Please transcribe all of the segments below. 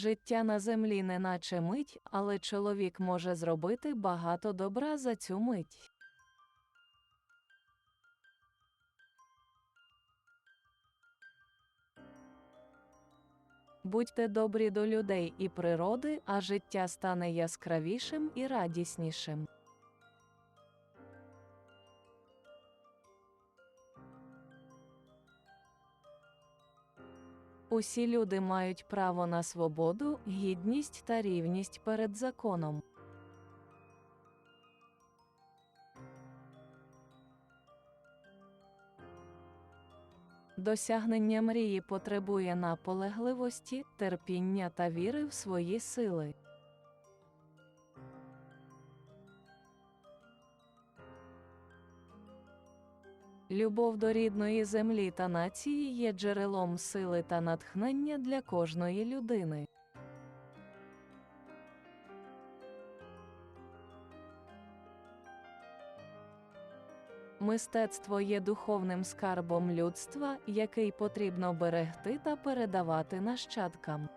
Життя на землі неначе мить, але чоловік може зробити багато добра за цю мить. Будьте добрі до людей і природи, а життя стане яскравішим і радіснішим. Усі люди мають право на свободу, гідність та рівність перед законом. Досягнення мрії потребує наполегливості, терпіння та віри в свої сили. Любов до рідної землі та нації є джерелом сили та натхнення для кожної людини. Мистецтво є духовним скарбом людства, який потрібно берегти та передавати нащадкам.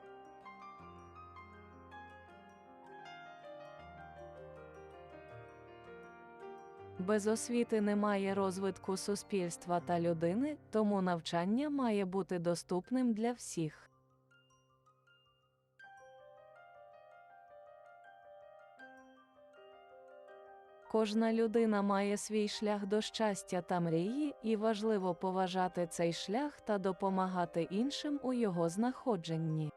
Без освіти немає розвитку суспільства та людини, тому навчання має бути доступним для всіх. Кожна людина має свій шлях до щастя та мрії, і важливо поважати цей шлях та допомагати іншим у його знаходженні.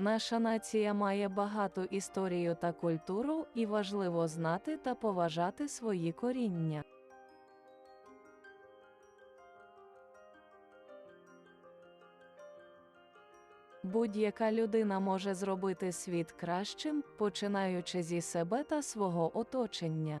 Наша нація має багату історію та культуру, і важливо знати та поважати свої коріння. Будь-яка людина може зробити світ кращим, починаючи зі себе та свого оточення.